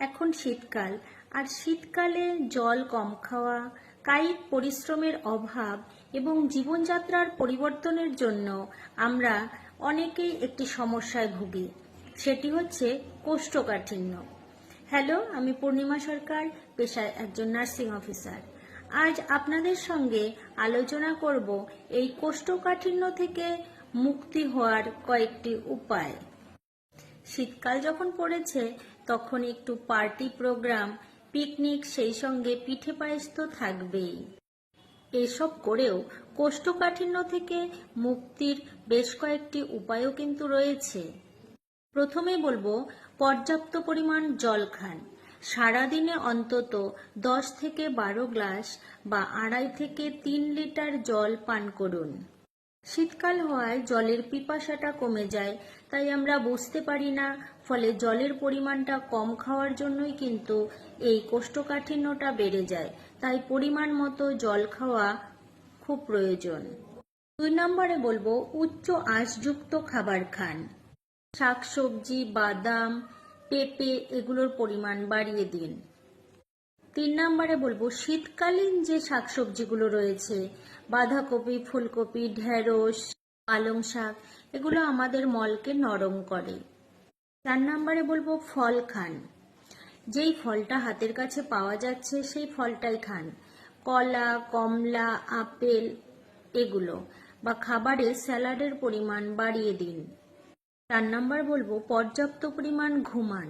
এখন শীতকাল। আর শীতকালে জল কম খাওয়া, কায়িক পরিশ্রমের অভাব এবং জীবনযাত্রার পরিবর্তনের জন্য আমরা অনেকেই একটি সমস্যায় ভুগি। সেটি হচ্ছে কোষ্ঠকাঠিন্য। হ্যালো, আমি পূর্ণিমা সরকার, পেশায় একজন নার্সিং অফিসার। আজ আপনাদের সঙ্গে আলোচনা করব এই কোষ্ঠকাঠিন্য থেকে মুক্তি হওয়ার কয়েকটি উপায়। শীতকাল যখন পড়েছে তখন একটু পার্টি প্রোগ্রাম, পিকনিক সেই সঙ্গে পিঠে পায়েস তো থাকবেই। এসব করেও কোষ্ঠকাঠিন্য থেকে মুক্তির বেশ কয়েকটি উপায়ও কিন্তু রয়েছে। প্রথমে বলব, পর্যাপ্ত পরিমাণ জল খান। সারাদিনে অন্তত দশ থেকে বারো গ্লাস বা আড়াই থেকে তিন লিটার জল পান করুন। শীতকাল হওয়ায় জলের পিপাসাটা কমে যায়, তাই আমরা বুঝতে পারি না। ফলে জলের পরিমাণটা কম খাওয়ার জন্যই কিন্তু এই কোষ্ঠকাঠিন্যটা বেড়ে যায়। তাই পরিমাণ মতো জল খাওয়া খুব প্রয়োজন। দুই নম্বরে বলব, উচ্চ আঁশযুক্ত খাবার খান। শাকসবজি, বাদাম, পেঁপে এগুলোর পরিমাণ বাড়িয়ে দিন। তিন নম্বরে বলব, শীতকালীন যে শাকসবজিগুলো রয়েছে, বাঁধাকপি, ফুলকপি, ঢেঁড়স, পালং শাক, এগুলো আমাদের মলকে নরম করে। চার নম্বরে বলব, ফল খান। যেই ফলটা হাতের কাছে পাওয়া যাচ্ছে, সেই ফলটাই খান। কলা, কমলা, আপেল, এগুলো বা খাবারে স্যালাডের পরিমাণ বাড়িয়ে দিন। চার নাম্বার বলব, পর্যাপ্ত পরিমাণ ঘুমান।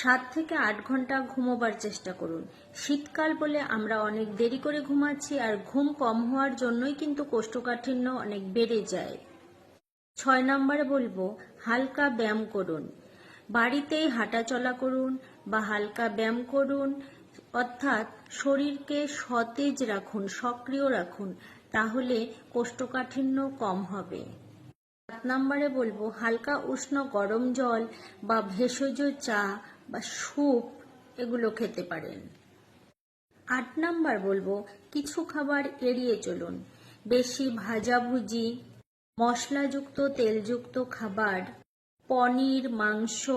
সাত থেকে আট ঘণ্টা ঘুমোবার চেষ্টা করুন। শীতকাল বলে আমরা অনেক দেরি করে ঘুমাচ্ছি আর ঘুম কম হওয়ার জন্যই কিন্তু কোষ্ঠকাঠিন্য অনেক বেড়ে যায়। ছয় নম্বরে বলব, হালকা ব্যায়াম করুন। বাড়িতেই হাঁটাচলা করুন বা হালকা ব্যায়াম করুন, অর্থাৎ শরীরকে সতেজ রাখুন, সক্রিয় রাখুন, তাহলে কোষ্ঠকাঠিন্য কম হবে। সাত নম্বরে বলব, হালকা উষ্ণ গরম জল বা ভেষজ চা বা স্যুপ, এগুলো খেতে পারেন। আট নাম্বার বলব, কিছু খাবার এড়িয়ে চলুন। বেশি ভাজাভুজি, মশলাযুক্ত, তেলযুক্ত খাবার, পনির, মাংস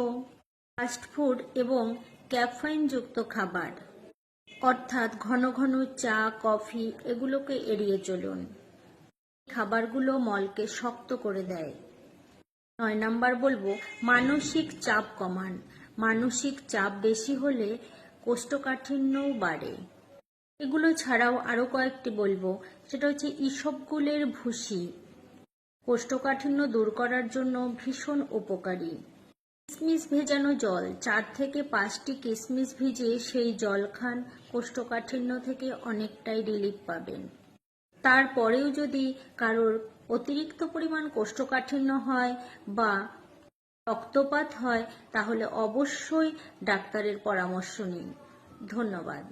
ফাস্টফুড এবং ক্যাফাইনযুক্ত খাবার। অর্থাৎ ঘন ঘন চা, কফি, এগুলোকে এড়িয়ে চলুন। খাবারগুলো মলকে শক্ত করে দেয়। নয় নাম্বার বলব, মানসিক চাপ কমান। মানসিক চাপ বেশি হলে কোষ্ঠকাঠিন্যও বাড়ে। এগুলো ছাড়াও আরও কয়েকটি বলব। সেটা হচ্ছে ইসবগুলের ভুসি। কোষ্ঠকাঠিন্য দূর করার জন্য ভীষণ উপকারী। কিশমিশ ভেজানো জল, চার থেকে পাঁচটি কিশমিশ ভিজে সেই জল খান, কোষ্ঠকাঠিন্য থেকে অনেকটাই রিলিফ পাবেন। তারপরেও যদি কারোর অতিরিক্ত পরিমাণ কোষ্ঠকাঠিন্য হয় বা রক্তপাত হয় তাহলে অবশ্যই ডাক্তারের পরামর্শ নিন। ধন্যবাদ।